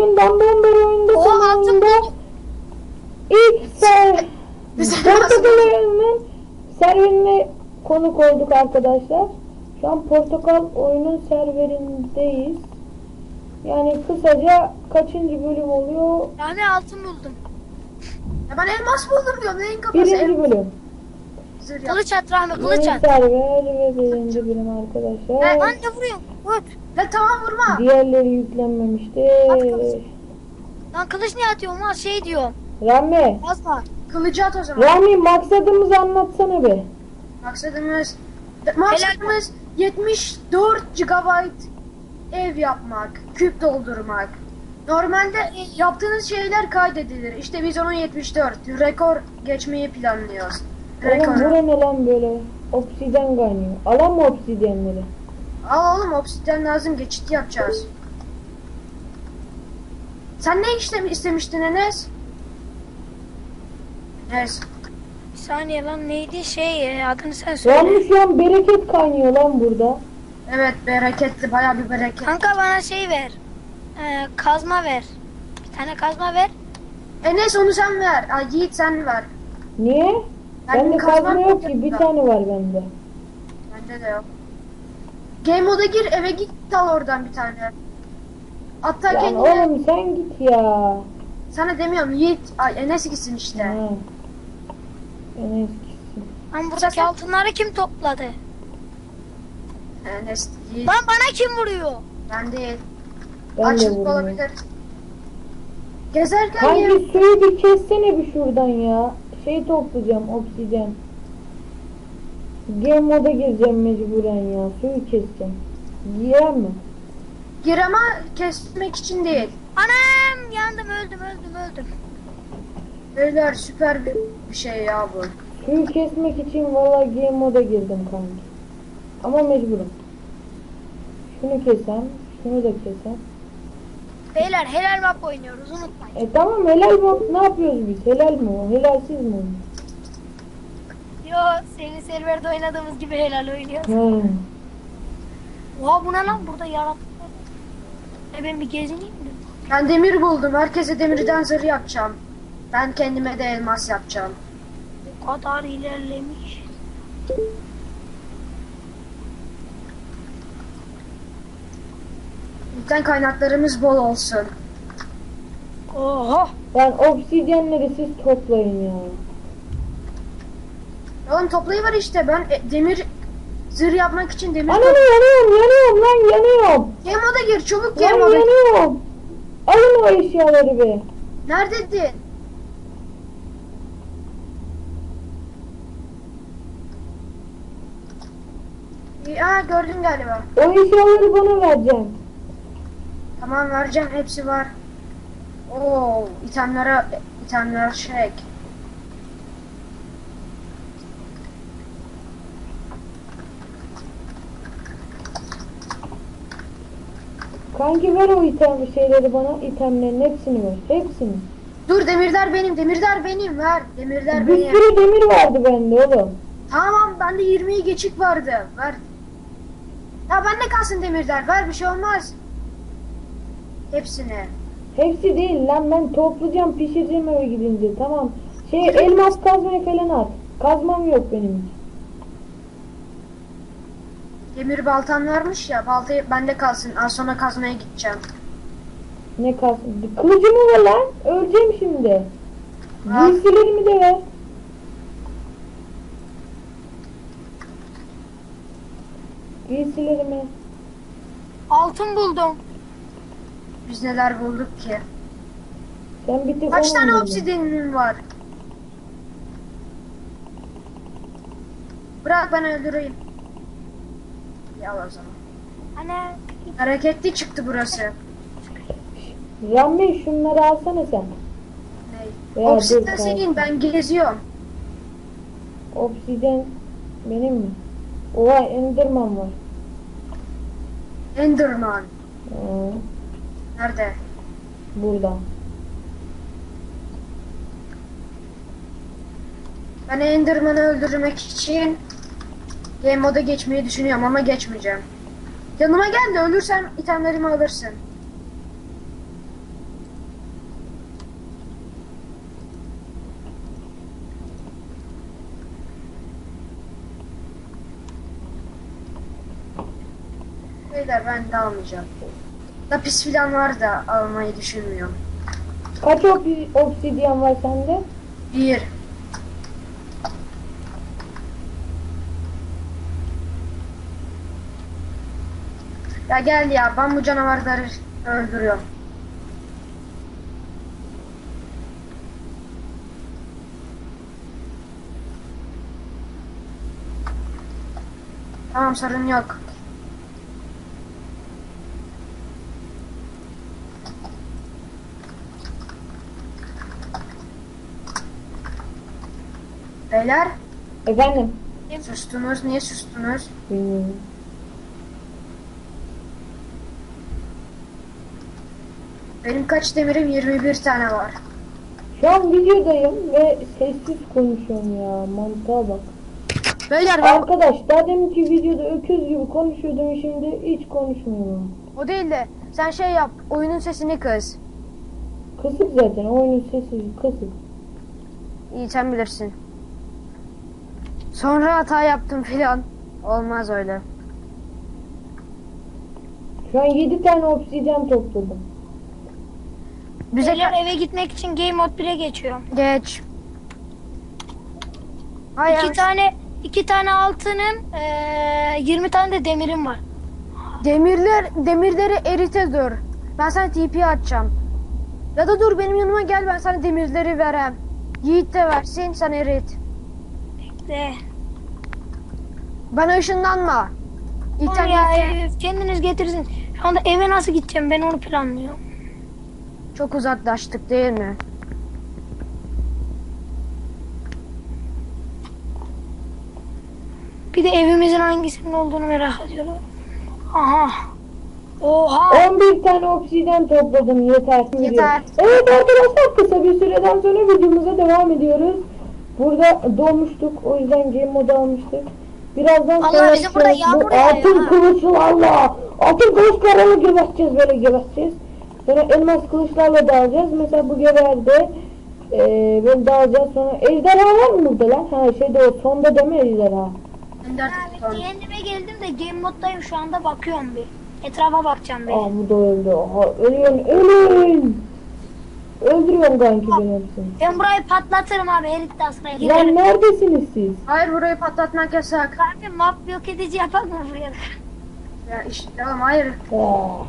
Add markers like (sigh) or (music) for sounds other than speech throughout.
oyundan bomber oyunda Oha, son oyunda ilk ser Güzel portakal olsun. oyununun serverine konuk olduk arkadaşlar. Şu an portakal oyunun serverindeyiz. Yani kısaca kaçıncı bölüm oluyor? Yani altın buldum. Ya ben elmas buldum diyorum. Neyin kafası? Birinci Elmas bölüm. Kılıç at Rahmi kılıç at. server ve birinci bölüm arkadaşlar. Ben de vuruyorum. Vur. Ya tamam vurma. Diğerleri yüklenmemişti. At kılıç. Lan kılıç niye atıyorum lan şey diyorum. Rami, Yazma. Kılıcı at o zaman. Rami maksadımızı anlatsana be. Maksadımız maksadımız 74 GB ev yapmak, küp doldurmak. Normalde yaptığınız şeyler kaydedilir. İşte biz onun 74 rekor geçmeyi planlıyoruz. Oğlum Rekor. bura ne lan böyle? Obsiden kaynıyor. Alan mı obsidenleri? Al oğlum obsidyen lazım geçit yapacağız. Sen ne işte istemiştin Enes? Enes. Bir saniye lan neydi şey e, adını sen söyle. Rami şu an bereket kaynıyor lan burada. Evet bereketli baya bir bereket. Kanka bana şey ver. Ee, kazma ver. Bir tane kazma ver. Enes onu sen ver. Ay Yiğit sen ver. Niye? Ben Bende kazma yok ki. Bir tane var bende. Bende de yok. Game moda gir eve git al oradan bir tane. Hatta Lan kendine oğlum sen git ya. sana demiyorum Yiğit ay Enes gitsin işte. Ha. En eskisi. Lan buradaki altınları kim topladı? Enes Yiğit Lan bana kim vuruyor? ben değil. Ben de Açlık olabilir. Gezerken Kanki yem- suyu bir kessene bir şuradan ya. Şey toplayacağım obsiden. Game moda gireceğim mecburen ya. Suyu keseceğim. Yiyer mi? gir ama kesmek için değil. Anam yandım öldüm öldüm öldüm. Beyler süper bir bir şey ya bu. Suyu kesmek için valla game moda girdim kanki. Ama mecburum. Şunu kesem, şunu da kesem. Beyler helal map oynuyoruz unutmayın. E tamam helal bak ne yapıyoruz biz? Helal mi o? Helalsiz mi o? Yo senin serverde oynadığımız gibi helal oynuyoruz. He. Oha bu ne lan burada yaratıklar. E ben bir gezineyim mi? Ben demir buldum. Herkese demirden zırh yapacağım. Ben kendime de elmas yapacağım. Bu kadar ilerlemiş. Lütfen kaynaklarımız bol olsun. Oha. Lan obsidyenleri siz toplayın ya. Oğlum toplayıver işte. Ben e, demir zırh yapmak için demir Ananı yanıyorum, yanıyorum lan yanıyorum. Game moda gir çabuk game Lan moda. gir. yanıyorum. Alın o eşyaları be. Neredeydin? Ya gördün galiba. O eşyaları bana vereceksin. Tamam vereceğim hepsi var. Oo, itemlere itemler şey. Kanki ver o item şeyleri bana. itemlerin hepsini ver. Hepsini. Dur demirler benim, demirler benim ver. Demirler Bir benim. sürü demir vardı bende oğlum. Tamam bende 20'yi geçik vardı. Ver. Ya bende kalsın demirler. Ver bir şey olmaz. Hepsini. Hepsi değil lan ben toplayacağım pişireceğim eve gidince tamam. Şey elmas kazmayı falan at. Kazmam yok benim. Demir baltan varmış ya. Baltayı bende kalsın. Az sonra kazmaya gideceğim. Ne kaz... Kılıcımı ver lan. Öleceğim şimdi. Al. Giysilerimi de ver. Giysilerimi. Altın buldum. Biz neler bulduk ki? Sen bir tek Kaç tane obsidianın var? Bırak ben öldüreyim. Ya o zaman. Ana. Hareketli çıktı burası. Rami şunları alsana sen. Ne? Ya Obsidian senin ben geziyorum. Obsiden benim mi? Oha Enderman var. Enderman. Aa, Nerede? burada. Ben Enderman'ı öldürmek için Game moda geçmeyi düşünüyorum ama geçmeyeceğim. Yanıma gel de ölürsem itemlerimi alırsın. Beyler ben de almayacağım. Lapis filan var da almayı düşünmüyorum. Kaç obsidyen var sende? Bir. Ya gel ya ben bu canavarları öldürüyorum. Tamam sorun yok. Beyler Efendim? sustunuz niye sustunuz? Bilmiyorum. Benim kaç demirim 21 tane var. Şu an videodayım ve sessiz konuşuyorum ya. Mantığa bak. Beyler Arkadaş daha deminki videoda öküz gibi konuşuyordum şimdi hiç konuşmuyorum. o değil de sen şey yap oyunun sesini kız. Kısık zaten oyunun sesi kısık. İyi sen bilirsin. Sonra hata yaptım filan. Olmaz öyle. Şu an 7 tane obsidyen topladım. Bize Beyler eve gitmek için Game Mode 1'e geçiyorum. geç. Hayır. İki tane iki tane altınım, eee 20 tane de demirim var. Demirler demirleri erite dur. Ben sana TP atacağım. Ya da dur benim yanıma gel ben sana demirleri verem. Yiğit de versin sen erit. De. Bana ışınlanma. Oğlum İnternet ya ev- kendiniz getirsin. Şu anda eve nasıl gideceğim ben onu planlıyorum. Çok uzaklaştık değil mi? Bir de evimizin hangisinin olduğunu merak ediyorum. Aha. Oha. 11 tane obsidyen topladım yeter. Yeter. Evet arkadaşlar kısa bir süreden sonra videomuza devam ediyoruz. Burada doğmuştuk o yüzden game modu almıştık. Birazdan Allah sonra bizi burada yağmur bu yağıyor altın kılıçlarla altın kılıçlarla geberteceğiz böyle geberteceğiz. Sonra elmas kılıçlarla dağılacağız. Mesela bu geberde eee böyle dağılacağız sonra ejderha var mı burada lan? Ha şeyde o sonda deme ejderha. Abi kendime geldim de Game Mode'dayım şu anda bakıyorum bir. Etrafa bakacağım bir. Aa bu da öldü. Aha ölüyorsun ölün. Öldürüyorum kanki beni hepsini. Ben burayı patlatırım abi elit sıraya Lan girelim. neredesiniz siz? Hayır burayı patlatmak yasak. Abi map yok edici yapak mı buraya? Ya işte tamam hayır. Ah.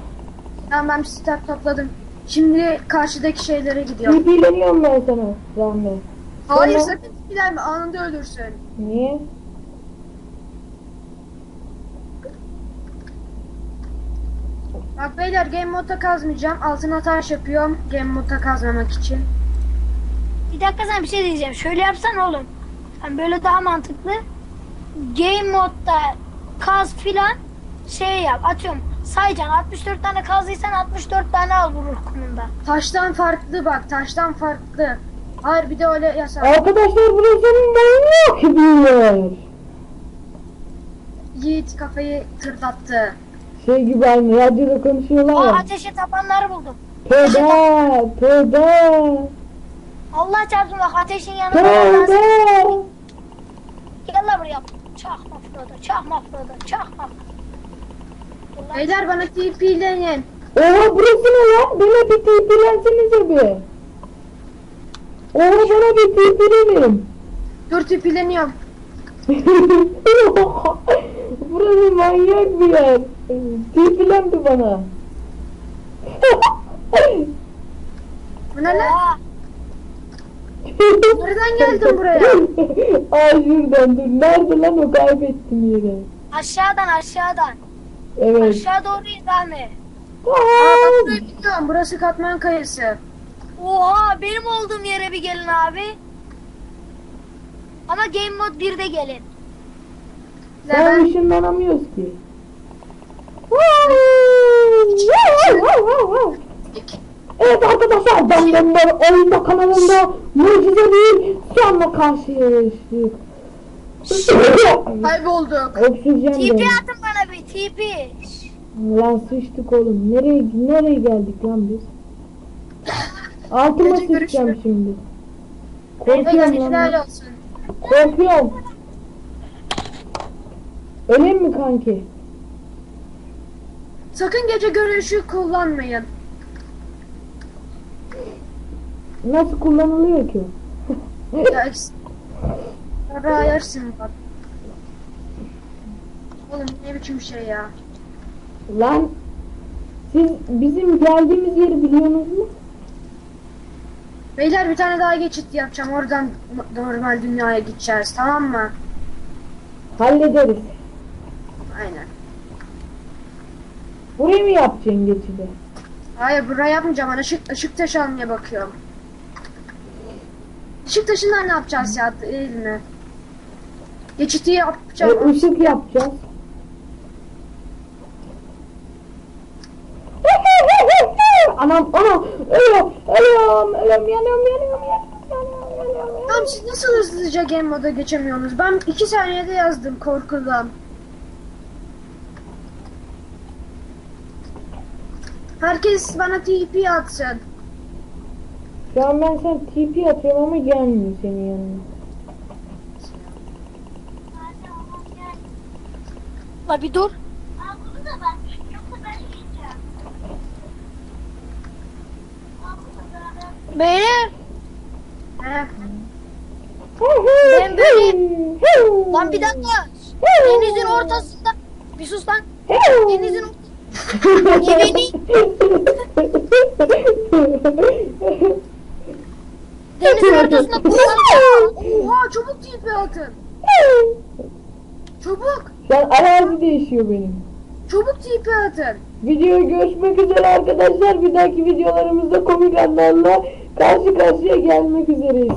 Tamam ben bir stat topladım. Şimdi karşıdaki şeylere gidiyorum. TP'leniyorum ben sana Rahmi. Hayır Sonra- sakın ilerleme anında ölürsün. Niye? Bak beyler game modda kazmayacağım. Altına taş yapıyorum game modda kazmamak için. Bir dakika sana bir şey diyeceğim. Şöyle yapsan oğlum. Yani böyle daha mantıklı. Game modda kaz filan şey yap. Atıyorum. Sayacaksın. 64 tane kazdıysan 64 tane al vurur kumunda. Taştan farklı bak taştan farklı. Hayır bir de öyle yasak. Arkadaşlar burası manyak yer. Yiğit kafayı tırdattı. Şey gibi aynı radyoda konuşuyorlar Aa ya. ateşe tapanları buldum. Tövbe tövbe Allah çarpsın bak ateşin yanında. tövbe. Gel lan buraya. Çakma Frodo. Çakma Frodo. Çakma. Beyler bana TP'leyin. Oha burası ne lan? Bana bir TP'lensenize bir. Oha bana bir TP'lenin. Dur TP'leniyorum. Burası manyak bir yer. TP'lendi bana. Bu ne lan? Nereden geldin buraya? Ay şuradan dur. Nerede lan o kaybettim yeri. Aşağıdan aşağıdan. Evet. Aşağı doğru in Rami. Aa. Burası katman kayası. Oha benim olduğum yere bir gelin abi. Ama Game Mode 1'de gelin. Sen Ben ışınlanamıyoruz ki. Evet arkadaşlar ben Member oyunda kanalında mucize bir sonla karşılaştık. Kaybolduk. Oksijen TP atın bana bir TP. Lan sıçtık oğlum. Nereye nereye geldik lan biz? Altıma Gece sıçacağım görüşürüz. şimdi. Korkuyorum lan. ben. helal olsun. Korkuyorum. Öleyim mi kanki? Sakın gece görüşü kullanmayın. Nasıl kullanılıyor ki? Ya Para ayarsın bak. Oğlum ne biçim şey ya. Lan siz bizim geldiğimiz yeri biliyorsunuz mu? Beyler bir tane daha geçit yapacağım. Oradan normal dünyaya gideceğiz tamam mı? Hallederiz. Aynen. Burayı mı yapacaksın geçidi? Hayır buraya yapmayacağım. Ben ışık, ışık taşı almaya bakıyorum. Işık taşından ne yapacağız ya değil mi? Geçiti E, yapacağım. ışık yapacağız. (laughs) anam anam ölüyorum ölüyorum ölüyorum yanıyorum yanıyorum yanıyorum yanıyorum Tamam siz nasıl hızlıca game moda geçemiyorsunuz? Ben iki saniyede yazdım korkudan. Herkes bana TP atsın. Şu an ben sen TP atıyorum ama gelmiyor senin yanına. La bir dur. Beyler He. Ben böyleyim. lan bir dakika. Denizin ortasında. Bir sus lan. Denizin Yemeni. Denizin ortasında. Oha çabuk TP atın. Çabuk. Şu an arazi değişiyor benim. Çabuk TP atın. Videoya görüşmek üzere arkadaşlar. Bir dahaki videolarımızda komik anlarla karşı karşıya gelmek üzereyiz.